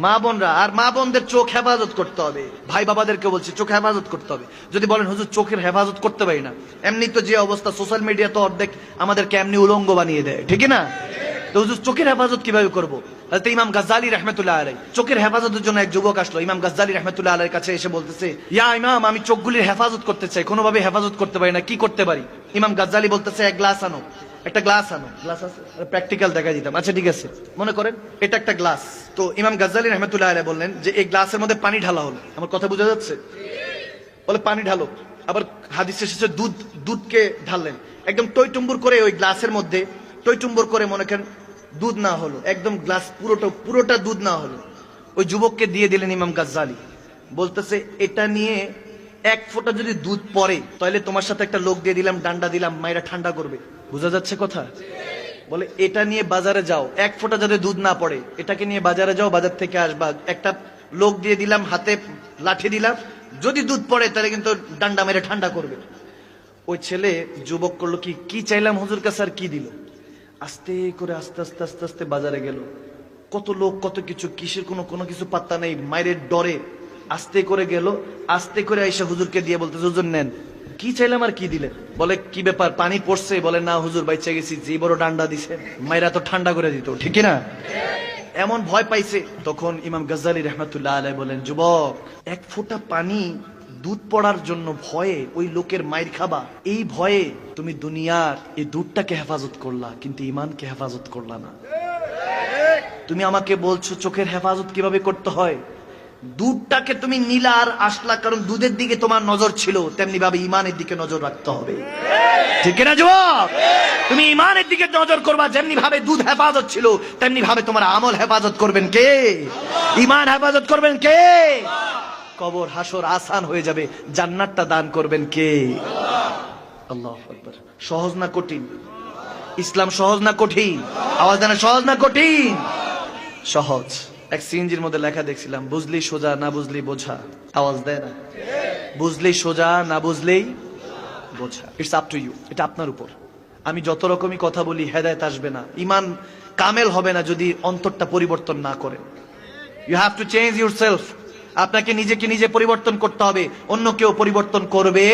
মা বোনরা, আর মা বোনদের চোখ হেফাজত করতে হবে। ভাই বাবাদেরকে বলছি, চোখ হেফাজত করতে হবে। যদি বলেন, হুজুর, চোখের হেফাজত করতে পারি না। এমনি তো যে অবস্থা সোশ্যাল মিডিয়া তো অর্ধেক আমাদেরকে এমনি উলঙ্গ বানিয়ে দেয়। ঠিক না? তো হুজুর, চোখের হেফাজত কীভাবে করব? হয়তো ইমাম গাজ্জালি রহমতুল্লাহ আলাই চোখের হেফাজতের জন্য এক যুবক আসলো। ইমাম গাজ্জালি রহমতুল্লাহ আলাইয়ের কাছে এসে বলতেছে, ইয়া ইমাম, আমি চোখগুলির হেফাজত করতে চাই, কোনোভাবে হেফাজত করতে পারি না, কি করতে পারি? ইমাম গাজ্জালি বলতেছে, এক গ্লাস আনো। একটা গ্লাস আনো। গ্লাস আছে? প্র্যাকটিক্যাল দেখা দিতাম। আচ্ছা ঠিক আছে। মনে করেন, এটা একটা গ্লাস তো ইমাম গাজ্জালি রহমতুল্লাহ আলাই বললেন যে, এই গ্লাসের মধ্যে পানি ঢালা হলো। আমার কথা বোঝা যাচ্ছে? বলে, পানি ঢালো। আবার হাদিসে এসেছে দুধ, দুধকে ঢাললেন। একদম টইটুম্বুর করে ওই গ্লাসের মধ্যে, টইটুম্বুর করে মনে করেন, দুধ না হলো। একদম গ্লাস পুরোটা পুরোটা দুধ না হলো। ওই যুবককে দিয়ে দিলেন ইমাম গাজ্জালি। বলতেছে, এটা নিয়ে এক ফোঁটা যদি দুধ পড়ে তাহলে তোমার সাথে একটা লোক দিয়ে দিলাম, ডান্ডা দিলাম মায়েরা ঠান্ডা করবে। বোঝা যাচ্ছে কথা? বলে, এটা নিয়ে বাজারে যাও। এক ফোঁটা যাতে দুধ না পড়ে, এটাকে নিয়ে বাজারে যাও, বাজার থেকে আসবা। একটা লোক দিয়ে দিলাম, হাতে লাঠি দিলাম। যদি দুধ পড়ে তাহলে কিন্তু ডান্ডা মেরে ঠান্ডা করবে। ওই ছেলে যুবক করল কি কি চাইলাম হুজুর কাছে আর কি দিল? আস্তে করে আস্তে আস্তে আস্তে আস্তে বাজারে গেল। কত লোক, কত কিছু, কিসের কোনো কোনো কিছু পাত্তা নেই। মায়ের ডরে আস্তে করে গেল, আস্তে করে আইসা হুজুরকে দিয়ে বলতে হুজুর, নেন। কি চাইলাম আর কি দিলে? বলে, কি ব্যাপার, পানি পড়ছে? বলে, না হুজুর, বাইচে গেছি যে বড় ডান্ডা দিছে, মায়েরা তো ঠান্ডা করে দিত। ঠিক না এমন ভয় পাইছে। তখন ইমাম গজ্জালি রহমতুল্লাহ আলাই বলেন, যুবক, এক ফোঁটা পানি দুধ পড়ার জন্য ভয়ে ওই লোকের মায়ের খাবা। এই ভয়ে তুমি দুনিয়ার এই দুধটাকে হেফাজত করলা, কিন্তু ইমানকে হেফাজত করলা না। তুমি আমাকে বলছো, চোখের হেফাজত কীভাবে করতে হয়? দুধটাকে তুমি নিলা আর আসলা কারণ দুধের দিকে তোমার নজর ছিল, তেমনি ভাবে ইমানের দিকে নজর রাখতে হবে। ঠিক না যুবক? তুমি ইমানের দিকে নজর করবা, যেমনি ভাবে দুধ হেফাজত ছিল, তেমনি ভাবে তোমার আমল হেফাজত করবেন কে? ইমান হেফাজত করবেন কে? কবর, হাসর, আসান হয়ে যাবে, জান্নাতটা দান করবেন কে? আল্লাহ সহজ না কঠিন? ইসলাম সহজ না কঠিন? আওয়াজ দেনা, সহজ না কঠিন? সহজ। এক সিএনজির মধ্যে লেখা দেখছিলাম, বুঝলি সোজা না বুঝলি বোঝা। আওয়াজ দেয় না। বুঝলি সোজা না বুঝলেই বোঝা। ইটস আপ টু ইউ এটা আপনার উপর। আমি যত রকমই কথা বলি, হেদায়ত আসবে না। ইমান কামেল হবে না যদি অন্তরটা পরিবর্তন না করে। You have to change yourself আপনাকে নিজেকে নিজে পরিবর্তন করতে হবে, অন্য কেউ পরিবর্তন করবে